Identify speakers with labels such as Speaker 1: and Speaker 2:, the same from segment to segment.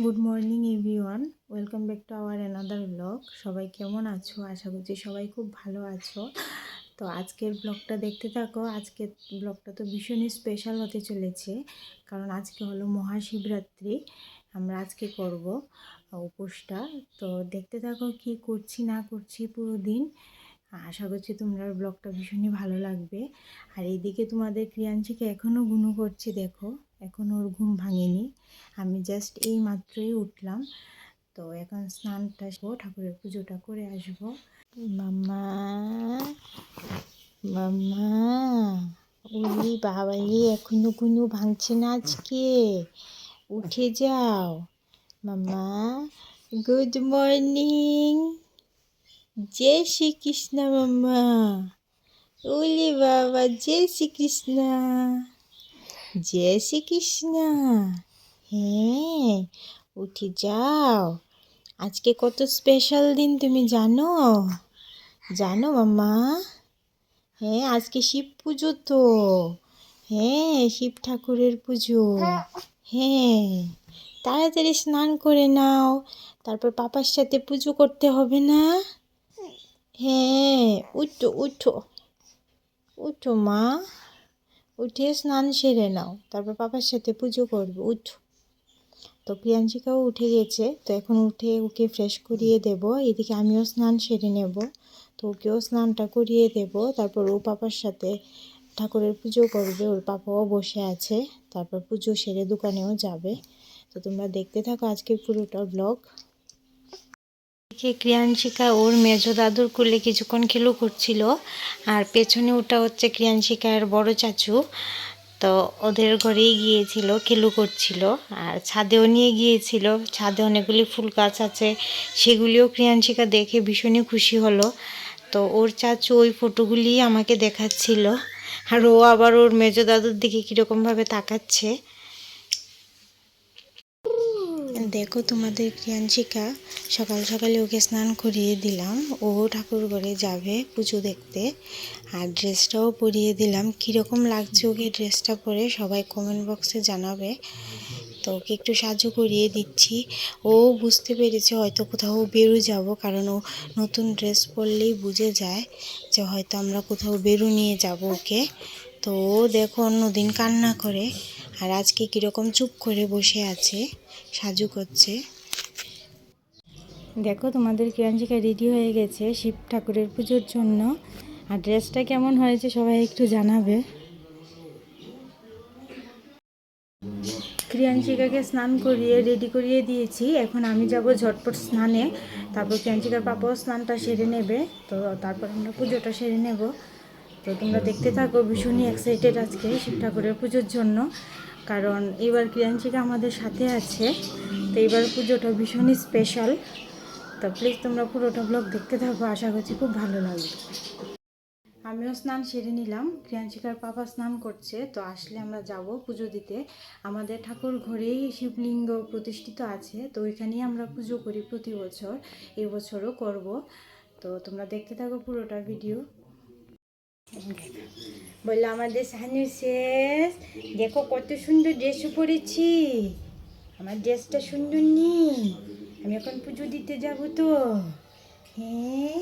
Speaker 1: Good morning everyone welcome back to our another blog সবাই কেমন আছো? আশা করছি সবাই খুব ভালো আছো। তো আজকের ব্লগটা দেখতে থাকো। আজকের ব্লগটা তো ভীষণই স্পেশাল হতে চলেছে, কারণ আজকে হলো মহাশিবরাত্রি। আমরা আজকে করব উপোসটা। তো দেখতে থাকো কি করছি, না করছি পুরো দিন। আশা করছি তোমরা ব্লগটা ভীষণই ভালো লাগবে। আর এইদিকে তোমাদের ক্রিয়াঞ্চিকে এখনও গুনু করছে, দেখো। এখনও ওর ঘুম ভাঙেনি। আমি জাস্ট এই মাত্রই উঠলাম। তো এখন স্নানটা আসব ঠাকুরের পুজোটা করে আসব। মাম্মা মাম্মা উলি বাবাই এখনও কোনো ভাঙছে না আজকে। উঠে যাও। মাম্মা গুড মর্নিং জয় শ্রীকৃষ্ণ মাম্মা। উলি বাবা, জয় শ্রীকৃষ্ণ। জয় শ্রীকৃষ্ণ হ্যাঁ উঠে যাও। আজকে কত স্পেশাল দিন তুমি জানো? জানো মাম্মা? হ্যাঁ আজকে শিব পুজো তো। হ্যাঁ শিব ঠাকুরের পুজো। হ্যাঁ তাড়াতাড়ি স্নান করে নাও। তারপর পাপার সাথে পুজো করতে হবে না? হ্যাঁ উঠো উঠো। উঠো মা। উঠে স্নান সেরে নাও, তারপর পাপার সাথে পুজো করবে, উঠো। তো প্রিয়াঞ্চিকাও উঠে গেছে, তো এখন উঠে ওকে ফ্রেশ করিয়ে দেব, এদিকে আমিও স্নান সেরে নেব। তো ওকেও স্নানটা করিয়ে দেব, তারপর ও পাপার সাথে ঠাকুরের পুজো করবে, ওর পাপাও বসে আছে, তারপর পুজো সেরে দোকানেও যাবে। তো তোমরা দেখতে থাকো আজকের পুরোটা ব্লগ এদিকে ক্রিয়াংশিকা ওর মেজ দাদুর কোলে কিছুক্ষণ খেলো করছিল, আর পেছনে ওটা হচ্ছে ক্রিয়াংশিকার বড় চাচু। তো ওদের ঘরেই গিয়েছিল, খেলু করছিল, আর ছাদেও নিয়ে গিয়েছিল। ছাদে অনেকগুলি ফুল গাছ আছে, সেগুলিও ক্রিয়াংশিকা দেখে ভীষণই খুশি হলো। তো ওর চাচু ওই ফটোগুলি আমাকে দেখাচ্ছিল, আর ও আবার ওর মেজ দাদুর দিকে কীরকমভাবে তাকাচ্ছে। দেখো তোমাদের ক্রিয়াঞ্চিকা সকাল সকালে ওকে স্নান করিয়ে দিলাম। ও ঠাকুর ঘরে যাবে পুজো দেখতে। আর ড্রেসটাও পরিয়ে দিলাম। কীরকম লাগছে ওকে ড্রেসটা পরে সবাই কমেন্ট বক্সে জানাবে। তো ওকে একটু সাহায্য করিয়ে দিচ্ছি। ও বুঝতে পেরেছে হয়তো কোথাও বেরো যাব, কারণ ও নতুন ড্রেস পরলেই বুঝে যায় যে হয়তো আমরা কোথাও বেরো নিয়ে যাব ওকে। তো ও দেখো অন্যদিন কান্না করে, আর আজকে কীরকম চুপ করে বসে আছে, সাজু করছে। দেখো তোমাদের কিরাঞ্জিকা রেডি হয়ে গেছে শিব ঠাকুরের পুজোর জন্য, আর ড্রেসটা কেমন হয়েছে সবাই একটু জানাবে। ক্রিয়াঞ্চিকাকে স্নান করিয়ে রেডি করিয়ে দিয়েছি, এখন আমি যাব ঝটপট স্নানে, তারপর ক্রিয়াঞ্চিকার পাপাও স্নানটা সেরে নেবে, তো তারপর আমরা পুজোটা সেরে নেব। তো তোমরা দেখতে থাকো, ভীষণই এক্সাইটেড আজকে শিব ঠাকুরের পুজোর জন্য। কারণ এবার ক্রিয়াঞ্চিকা আমাদের সাথে আছে, তো এবার পুজোটা ভীষণই স্পেশাল তো প্লিজ তোমরা পুরোটা ব্লগ দেখতে থাকো, আশা করছি খুব ভালো লাগবে। আমিও স্নান সেরে নিলাম ক্রিয়াঞ্চিকার পাপা স্নান করছে, তো আসলে আমরা যাব পুজো দিতে। আমাদের ঠাকুর ঘরেই শিবলিঙ্গ প্রতিষ্ঠিত আছে, তো ওইখানেই আমরা পুজো করি প্রতি বছর, এবছরও বছরও করব। তো তোমরা দেখতে থাকো পুরোটা ভিডিও বলল আমাদের সানু শেষ। দেখো কত সুন্দর ড্রেস পরেছি। আমার ড্রেসটা সুন্দর নি আমি এখন পুজো দিতে যাব তো। হ্যাঁ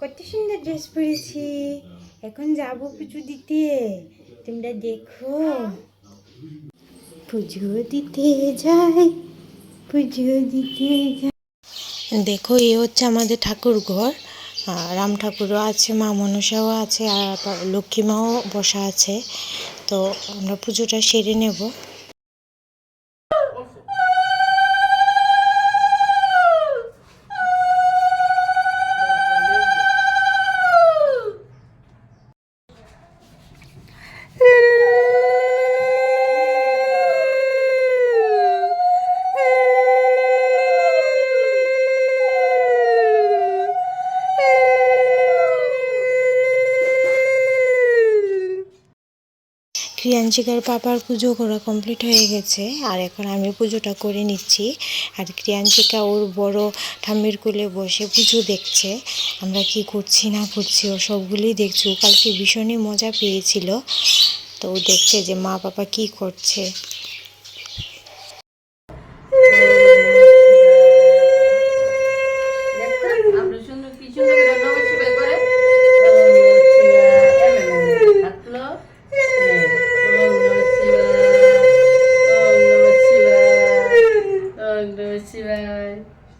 Speaker 1: কত সুন্দর ড্রেস পরেছি। এখন যাব পুজো দিতে। তোমরা দেখো। পুজো দিতে যাই, পুজো দিতে যাই। দেখো, এ হচ্ছে আমাদের ঠাকুর ঘর রাম ঠাকুরও আছে, মা মনসাও আছে, আর লক্ষ্মী মাও বসা আছে। তো আমরা পুজোটা সেরে নেব। ক্রিয়াঞ্চিকার পাপার পুজো করা কমপ্লিট হয়ে গেছে, আর এখন আমি পুজোটা করে নিচ্ছি। আর ক্রিয়াঞ্চিকা ওর বড় ঠাম্মির কুলে বসে পুজো দেখছে। আমরা কি করছি না করছি, ও সবগুলোই দেখছি। ও কালকে ভীষণই মজা পেয়েছিল। তো ও দেখছে যে মা বাবা কি করছে।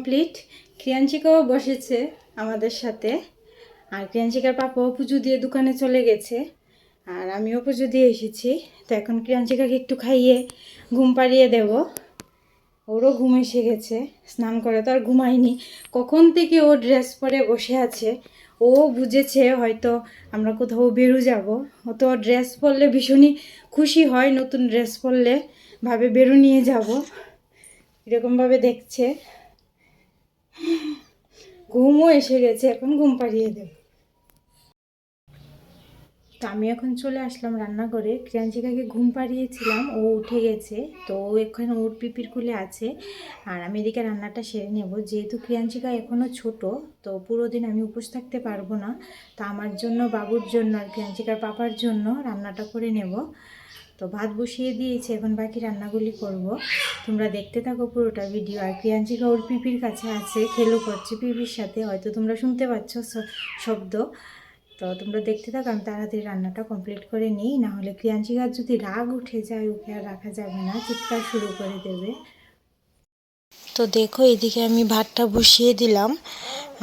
Speaker 1: কমপ্লিট ক্রিয়াঞ্চিকাও বসেছে আমাদের সাথে। আর ক্রিয়াঞ্চিকার পাপাও পুজো দিয়ে দোকানে চলে গেছে। আর আমিও পুজো দিয়ে এসেছি। তো এখন ক্রিয়াঞ্চিকাকে একটু খাইয়ে ঘুম পাড়িয়ে দেব। ওরও ঘুম এসে গেছে। স্নান করে তো আর ঘুমায়নি। কখন থেকে ও ড্রেস পরে বসে আছে, ও বুঝেছে হয়তো আমরা কোথাও বেরো যাব। ও তো ড্রেস পরলে ভীষণই খুশি হয়, নতুন ড্রেস পরলে। ভাবে বেরো নিয়ে যাব। এরকমভাবে দেখছে। ঘুমও এসে গেছে, এখন ঘুম পাড়িয়ে দেব তো আমি এখন চলে আসলাম রান্নাঘরে। ক্রিয়াঞ্চিকাকে ঘুম পাড়িয়েছিলাম, ও উঠে গেছে, তো ও এখন ওর পিপির কুলে আছে, আর আমি এদিকে রান্নাটা সেরে নেব। যেহেতু ক্রিয়াঞ্চিকা এখনও ছোট, তো পুরো দিন আমি উপোস থাকতে পারব না, তা আমার জন্য, বাবুর জন্য আর ক্রিয়াঞ্চিকার পাপার জন্য রান্নাটা করে নেব। তো ভাত বসিয়ে দিয়েছি, এখন বাকি রান্নাগুলি করব। তোমরা দেখতে থাকো পুরোটা ভিডিও আর ক্রিয়াঞ্চিকা ওর পিপির কাছে আছে, খেলো করছে পিপির সাথে, হয়তো তোমরা শুনতে পাচ্ছ শব্দ। তো তোমরা দেখতে থাকো, আমি তাড়াতাড়ি রান্নাটা কমপ্লিট করে নিই না হলে ক্রিয়াঞ্চিকার যদি রাগ উঠে যায়, ওকে আর রাখা যাবে না, চিৎকার শুরু করে দেবে। তো দেখো, এদিকে আমি ভাতটা বসিয়ে দিলাম।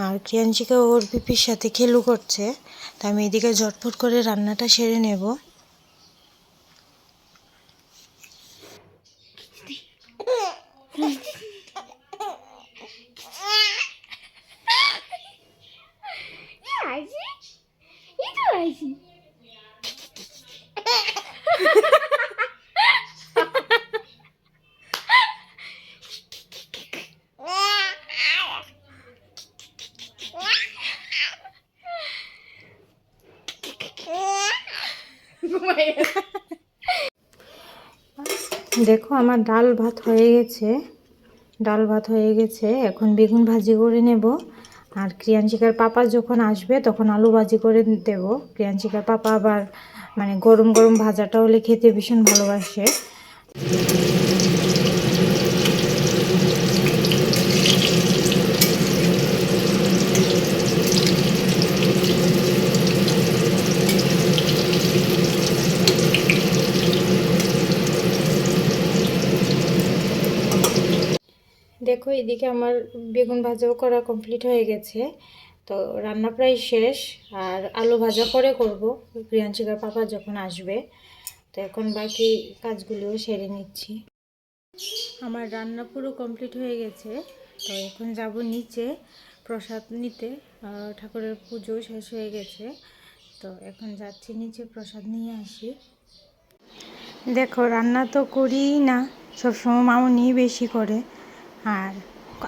Speaker 1: আর ক্রিয়াঞ্চিকা ওর পিপির সাথে খেলু করছে, তা আমি এদিকে ঝটফট করে রান্নাটা সেরে নেব। দেখো, আমার ডাল ভাত হয়ে গেছে। ডাল ভাত হয়ে গেছে। এখন বেগুন ভাজি করে নেব। আর ক্রিয়াঞ্চিকার পাপা যখন আসবে, তখন আলু ভাজি করে দেব। ক্রিয়াঞ্চিকার পাপা আবার মানে গরম গরম ভাজাটা হলে খেতে ভীষণ ভালোবাসে দেখো এদিকে আমার বেগুন ভাজাও করা কমপ্লিট হয়ে গেছে। তো রান্না প্রায় শেষ, আর আলু ভাজা পরে করব। প্রিয়াঞ্চিকার পাপা যখন আসবে, তো এখন বাকি কাজগুলিও সেরে নিচ্ছি। আমার রান্না পুরো কমপ্লিট হয়ে গেছে, তো এখন যাব নিচে প্রসাদ নিতে। ঠাকুরের পুজো শেষ হয়ে গেছে, তো এখন যাচ্ছি নিচে প্রসাদ নিয়ে আসি। দেখো, রান্না তো করি না, সবসময় মামনি বেশি করে। আর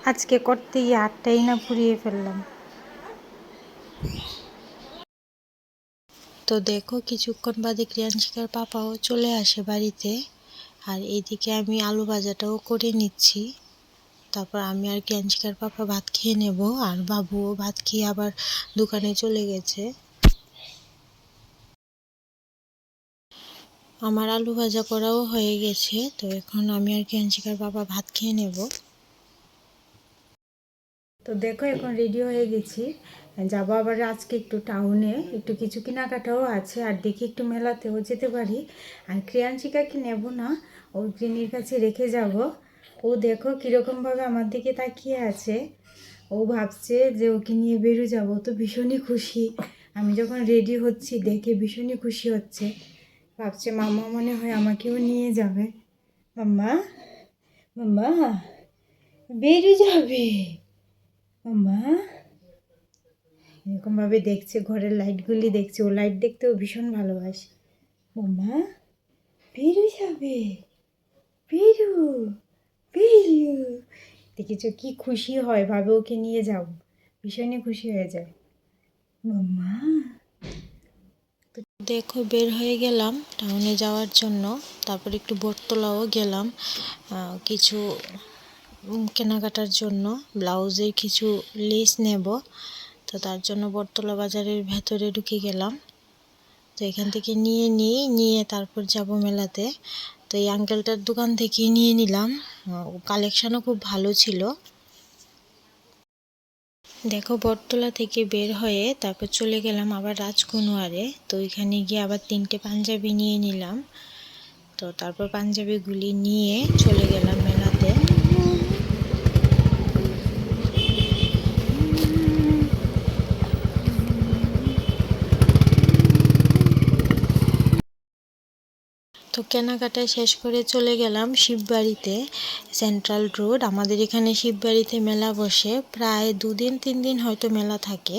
Speaker 1: আজকে করতে গিয়ে আটটাই না পুড়িয়ে ফেললাম। তো দেখো, কিছুক্ষণ বাদে ক্রিয়াঞ্চিকার পাপাও চলে আসে বাড়িতে। আর এইদিকে আমি আলু ভাজাটাও করে নিচ্ছি। তারপর আমি আর ক্রিয়াঞ্চিকার পাপা ভাত খেয়ে নেব, আর বাবুও ভাত খেয়ে আবার দোকানে চলে গেছে। আমার আলু ভাজা করাও হয়ে গেছে, তো এখন আমি আর ক্রিয়াঞ্চিকার বাবা ভাত খেয়ে নেব। তো দেখো, এখন রেডি হয়ে গেছি। যাব আবার আজকে একটু টাউনে একটু কিছু কেনাকাটাও আছে, আর দেখি একটু মেলাতেও যেতে পারি। আর ক্রিয়াঞ্চিকাকে নেব না, ওর গৃহিণীর কাছে রেখে যাব। ও দেখো কীরকমভাবে আমার দিকে তাকিয়ে আছে। ও ভাবছে যে ওকে নিয়ে বেরো যাব তো ভীষণই খুশি। আমি যখন রেডি হচ্ছি, দেখে ভীষণই খুশি হচ্ছে। ভাবছে মামা মনে হয় আমাকেও নিয়ে যাবে। মাম্মা মাম্মা, বেরো যাবে? মাম্মা এরকমভাবে দেখছে, ঘরের লাইটগুলি দেখছে। ও লাইট দেখতেও ভীষণ ভালোবাসে। মাম্মা বেরো যাবে। বেরো বেরো দেখেছ কি খুশি হয়, ভাবে ওকে নিয়ে যাব ভীষণই খুশি হয়ে যায়। মাম্মা দেখো, বের হয়ে গেলাম টাউনে যাওয়ার জন্য। তারপর একটু বটতলাও গেলাম। কিছু কেনাকাটার জন্য ব্লাউজের কিছু লেস নেব। তো তার জন্য বটতলা বাজারের ভেতরে ঢুকে গেলাম। তো এখান থেকে নিয়ে নিই নিয়ে তারপর যাব মেলাতে। তো এই আঙ্কেলটার দোকান থেকেই নিয়ে নিলাম। কালেকশানও খুব ভালো ছিল। দেখো বটতলা থেকে বের হয়ে তারপর চলে গেলাম আবার রাজকুনোয়ারে তো ওইখানে গিয়ে আবার তিনটে পাঞ্জাবি নিয়ে নিলাম। তো তারপর পাঞ্জাবিগুলি নিয়ে চলে গেলাম মেলাতে। তো কেনাকাটা শেষ করে চলে গেলাম শিববাড়িতে সেন্ট্রাল রোড আমাদের এখানে শিববাড়িতে মেলা বসে। প্রায় দুদিন তিন দিন হয়তো মেলা থাকে।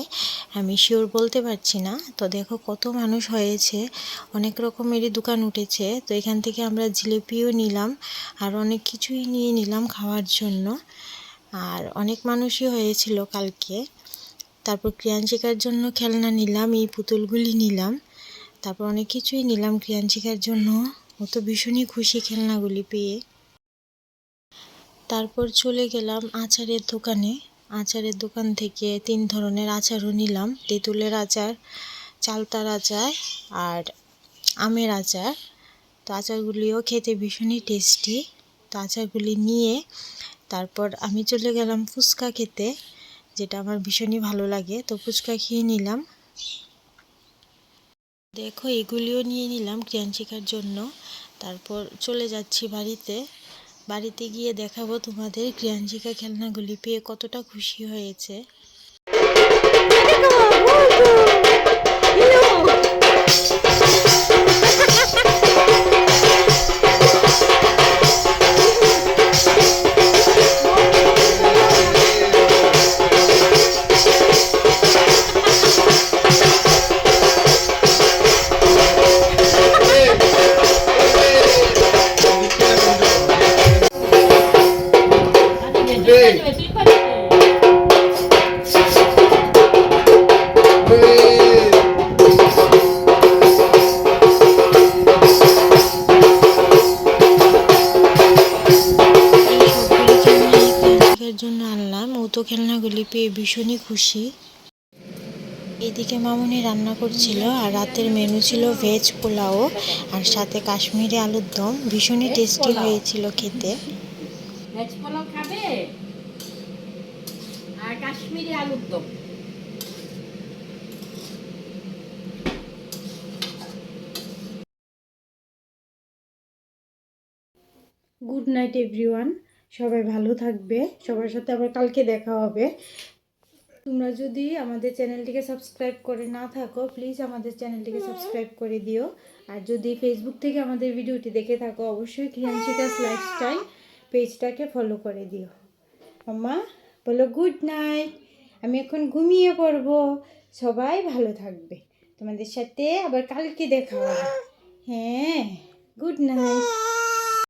Speaker 1: আমি শিওর বলতে পারছি না। তো দেখো কত মানুষ হয়েছে। অনেক রকমেরই দোকান উঠেছে। তো এখান থেকে আমরা জিলিপিও নিলাম আর অনেক কিছুই নিয়ে নিলাম খাওয়ার জন্য। আর অনেক মানুষই হয়েছিল কালকে। তারপর ক্রিয়াঞ্চিকার জন্য খেলনা নিলাম, এই পুতুলগুলি নিলাম। তারপর অনেক কিছুই নিলাম ক্রিয়াঞ্চিকার জন্য। ও তো ভীষণই খুশি খেলনাগুলি পেয়ে। তারপর চলে গেলাম আচারের দোকানে। আচারের দোকান থেকে তিন ধরনের আচারও নিলাম। তেঁতুলের আচার, চালতার আচার আর আমের আচার। তো আচারগুলিও খেতে ভীষণই টেস্টি। তো আচারগুলি নিয়ে তারপর আমি চলে গেলাম ফুচকা খেতে, যেটা আমার ভীষণই ভালো লাগে। তো ফুচকা খেয়ে নিলাম। দেখো, এগুলিও নিয়ে নিলাম ক্রিয়াঞ্চিকার জন্য। তারপর চলে যাচ্ছি বাড়িতে। বাড়িতে গিয়ে দেখাবো তোমাদের ক্রিয়াঞ্চিকা খেলনাগুলি, পেয়ে কতটা খুশি হয়েছে। ভীষণই খুশি। এদিকে মামুনি রান্না করছিল আর রাতের মেনু ছিল ভেজ পোলাও আর সাথে কাশ্মীরি আলুর দম। ভীষণই টেস্টি হয়েছিল খেতে।
Speaker 2: ভেজ পোলাও খাবে? আর কাশ্মীরি আলুর দম।
Speaker 1: গুড নাইট এভরিওয়ান সবাই ভালো থাকবে। সবার সাথে আবার কালকে দেখা হবে। তোমরা যদি আমাদের চ্যানেলটিকে সাবস্ক্রাইব করে না থাকো প্লিজ আমাদের চ্যানেলটিকে সাবস্ক্রাইব করে দিও। আর যদি ফেসবুক থেকে আমাদের ভিডিওটি দেখে থাকো, অবশ্যই ক্রিয়াঞ্চিকাস লাইফস্টাইল পেজটাকে ফলো করে দিও। আম্মা, বলো গুড নাইট আমি এখন ঘুমিয়ে পড়ব। সবাই ভালো থাকবে। তোমাদের সাথে আবার কালকে দেখা হবে। হ্যাঁ গুড নাইট